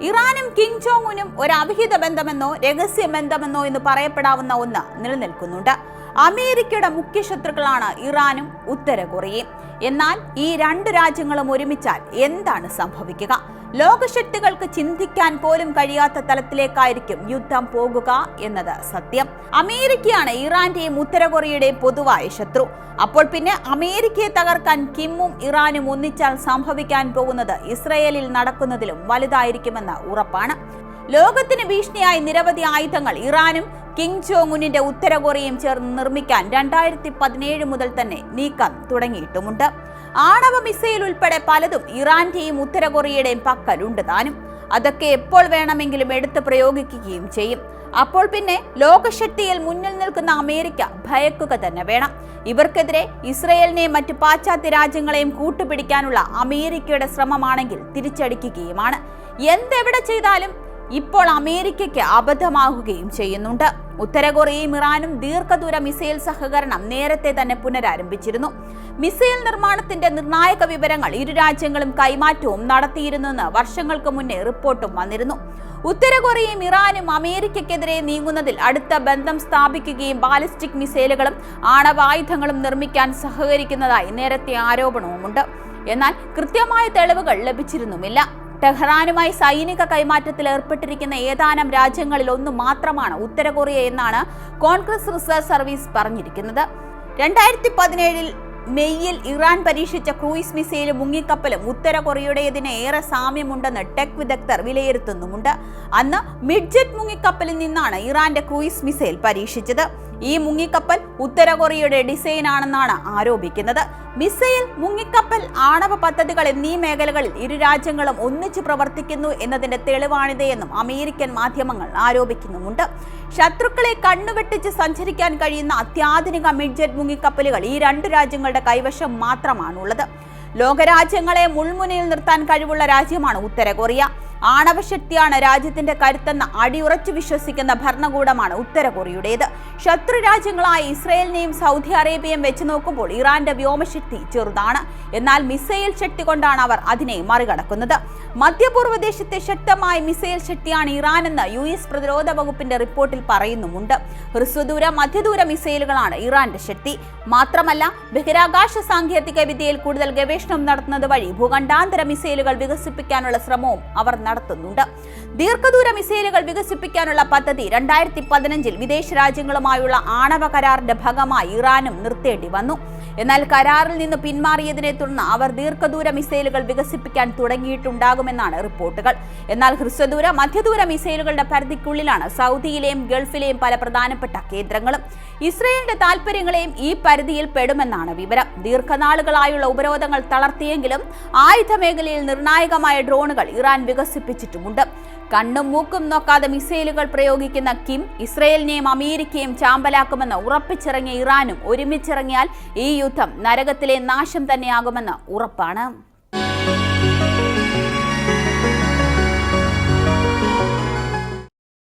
ഇറാനും king Jong ഉനും ഒരു അവിഹിത ബന്ധമെന്നോ രഹസ്യ ബന്ധമെന്നോ എന്ന് പറയപ്പെടാവുന്ന ഒന്ന് നിലനിൽക്കുന്നുണ്ട്. അമേരിക്കയുടെ മുഖ്യ ശത്രുക്കളാണ് ഇറാനും ഉത്തര കൊറിയയും എന്നാൽ ഈ രണ്ട് രാജ്യങ്ങളും ഒരുമിച്ചാൽ എന്താണ് സംഭവിക്കുക? ലോകശക്തികൾക്ക് ചിന്തിക്കാൻ പോലും കഴിയാത്ത തലത്തിലേക്കായിരിക്കും യുദ്ധം പോകുക എന്നത് സത്യം. അമേരിക്കയാണ് ഇറാന്റെയും ഉത്തര കൊറിയയുടെയും പൊതുവായ ശത്രു. അപ്പോൾ പിന്നെ അമേരിക്കയെ തകർക്കാൻ കിമ്മും ഇറാനും ഒന്നിച്ചാൽ സംഭവിക്കാൻ പോകുന്നത് ഇസ്രയേലിൽ നടക്കുന്നതിലും വലുതായിരിക്കുമെന്ന് ഉറപ്പാണ്. ലോകത്തിന് ഭീഷണിയായി നിരവധി ആയുധങ്ങൾ ഇറാനും കിങ് ജോങുനിന്റെ ഉത്തര കൊറിയയും ചേർന്ന് നിർമ്മിക്കാൻ രണ്ടായിരത്തി പതിനേഴ് മുതൽ തന്നെ നീക്കം തുടങ്ങിയിട്ടുമുണ്ട്. ആണവ മിസൈൽ ഉൾപ്പെടെ പലതും ഇറാന്റെയും ഉത്തര കൊറിയയുടെയും പക്കലുണ്ട് താനും. അതൊക്കെ എപ്പോൾ വേണമെങ്കിലും എടുത്ത് പ്രയോഗിക്കുകയും ചെയ്യും. അപ്പോൾ പിന്നെ ലോകശക്തിയിൽ മുന്നിൽ നിൽക്കുന്ന അമേരിക്ക ഭയക്കുക തന്നെ വേണം. ഇവർക്കെതിരെ ഇസ്രയേലിനെയും മറ്റ് പാശ്ചാത്യ രാജ്യങ്ങളെയും കൂട്ടുപിടിക്കാനുള്ള അമേരിക്കയുടെ ശ്രമമാണെങ്കിൽ തിരിച്ചടിക്കുകയുമാണ്. എന്തെവിടെ ചെയ്താലും ഇപ്പോൾ അമേരിക്കയ്ക്ക് അബദ്ധമാകുകയും ചെയ്യുന്നുണ്ട്. ഉത്തര കൊറിയയും ഇറാനും ദീർഘദൂര മിസൈൽ സഹകരണം നേരത്തെ തന്നെ പുനരാരംഭിച്ചിരുന്നു. മിസൈൽ നിർമ്മാണത്തിന്റെ നിർണായക വിവരങ്ങൾ ഇരു രാജ്യങ്ങളും കൈമാറ്റവും നടത്തിയിരുന്നെന്ന് വർഷങ്ങൾക്ക് മുന്നേ റിപ്പോർട്ടും വന്നിരുന്നു. ഉത്തര കൊറിയയും ഇറാനും അമേരിക്കയ്ക്കെതിരെ നീങ്ങുന്നതിൽ അടുത്ത ബന്ധം സ്ഥാപിക്കുകയും ബാലിസ്റ്റിക് മിസൈലുകളും ആണവായുധങ്ങളും നിർമ്മിക്കാൻ സഹകരിക്കുന്നതായി നേരത്തെ ആരോപണവുമുണ്ട്. എന്നാൽ കൃത്യമായ തെളിവുകൾ ലഭിച്ചിരുന്നുമില്ല. ടെഹ്റാനുമായി സൈനിക കൈമാറ്റത്തിൽ ഏർപ്പെട്ടിരിക്കുന്ന ഏതാനും രാജ്യങ്ങളിൽ ഒന്ന് മാത്രമാണ് ഉത്തര കൊറിയ എന്നാണ് കോൺഗ്രസ് റിസർച്ച് സർവീസ് പറഞ്ഞിരിക്കുന്നത്. രണ്ടായിരത്തി പതിനേഴിൽ മെയ്യിൽ ഇറാൻ പരീക്ഷിച്ച ക്രൂയിസ് മിസൈലും മുങ്ങിക്കപ്പലും ഉത്തര കൊറിയയുടേതിന് ഏറെ സാമ്യമുണ്ടെന്ന് ടെക് വിദഗ്ധർ വിലയിരുത്തുന്നുമുണ്ട്. അന്ന് മിഡ്ജറ്റ് മുങ്ങിക്കപ്പലിൽ നിന്നാണ് ഇറാന്റെ ക്രൂയിസ് മിസൈൽ പരീക്ഷിച്ചത്. ഈ മുങ്ങിക്കപ്പൽ ഉത്തര കൊറിയയുടെ ഡിസൈൻ ആണെന്നാണ് ആരോപിക്കുന്നത്. മിസൈൽ മുങ്ങിക്കപ്പൽ ആണവ പദ്ധതികൾ എന്നീ മേഖലകളിൽ ഇരു രാജ്യങ്ങളും ഒന്നിച്ചു പ്രവർത്തിക്കുന്നു എന്നതിന്റെ തെളിവാണിതെന്നും അമേരിക്കൻ മാധ്യമങ്ങൾ ആരോപിക്കുന്നുമുണ്ട്. ശത്രുക്കളെ കണ്ണുവെട്ടിച്ച് സഞ്ചരിക്കാൻ കഴിയുന്ന അത്യാധുനിക മിഡ്ജറ്റ് മുങ്ങിക്കപ്പലുകൾ ഈ രണ്ട് രാജ്യങ്ങളുടെ കൈവശം മാത്രമാണുള്ളത്. ലോകരാജ്യങ്ങളെ മുൾമുനയിൽ നിർത്താൻ കഴിവുള്ള രാജ്യമാണ് ഉത്തര കൊറിയ ആണവശക്തിയാണ് രാജ്യത്തിന്റെ കരുത്തെന്ന് അടിയുറച്ചു വിശ്വസിക്കുന്ന ഭരണകൂടമാണ് ഉത്തര കൊറിയയുടേത് ശത്രു രാജ്യങ്ങളായ ഇസ്രയേലിനെയും സൗദി അറേബ്യയും വെച്ച് നോക്കുമ്പോൾ ഇറാന്റെ വ്യോമശക്തി ചെറുതാണ്. എന്നാൽ മിസൈൽ ശക്തി കൊണ്ടാണ് അവർ അതിനെ മറികടക്കുന്നത്. മധ്യപൂർവ ദേശത്തെ ശക്തമായ മിസൈൽ ശക്തിയാണ് ഇറാൻ എന്ന് യു എസ് പ്രതിരോധ വകുപ്പിന്റെ റിപ്പോർട്ടിൽ പറയുന്നുമുണ്ട്. ഹ്രസ്വദൂര മധ്യദൂര മിസൈലുകളാണ് ഇറാന്റെ ശക്തി. മാത്രമല്ല ബഹിരാകാശ സാങ്കേതിക വിദ്യയിൽ കൂടുതൽ ഗവേഷണം നടത്തുന്നത് വഴി ഭൂഖണ്ഡാന്തര മിസൈലുകൾ വികസിപ്പിക്കാനുള്ള ശ്രമവും അവർ നടത്തുന്നുണ്ട്. ദീർഘദൂര മിസൈലുകൾ വികസിപ്പിക്കാനുള്ള പദ്ധതി രണ്ടായിരത്തി പതിനഞ്ചിൽ വിദേശ രാജ്യങ്ങളുമായുള്ള ആണവ കരാറിന്റെ ഭാഗമായി ഇറാനും നിർത്തേണ്ടി വന്നു. എന്നാൽ കരാറിൽ നിന്ന് പിന്മാറിയതിനെ തുടർന്ന് അവർ ദീർഘദൂര മിസൈലുകൾ വികസിപ്പിക്കാൻ തുടങ്ങിയിട്ടുണ്ടാകുമെന്നാണ് റിപ്പോർട്ടുകൾ. എന്നാൽ ഹ്രസ്വദൂര മധ്യദൂര മിസൈലുകളുടെ പരിധിക്കുള്ളിലാണ് സൗദിയിലെയും ഗൾഫിലെയും പല പ്രധാനപ്പെട്ട കേന്ദ്രങ്ങളും. ഇസ്രയേലിന്റെ താൽപര്യങ്ങളെയും ഈ പരിധിയിൽ പെടുമെന്നാണ് വിവരം. ദീർഘനാളുകളായുള്ള ഉപരോധങ്ങൾ തളർത്തിയെങ്കിലും ആയുധ മേഖലയിൽ നിർണായകമായ ഡ്രോണുകൾ ഇറാൻ വികസിപ്പിച്ചിട്ടുമുണ്ട്. കണ്ണും മൂക്കും നോക്കാതെ മിസൈലുകൾ പ്രയോഗിക്കുന്ന കിം ഇസ്രയേലിനെയും അമേരിക്കയും ചാമ്പലാക്കുമെന്ന് ഉറപ്പിച്ചിറങ്ങിയ ഇറാനും ഒരുമിച്ചിറങ്ങിയാൽ ഈ യുദ്ധം നരകത്തിലെ നാശം തന്നെയാകുമെന്ന് ഉറപ്പാണ്.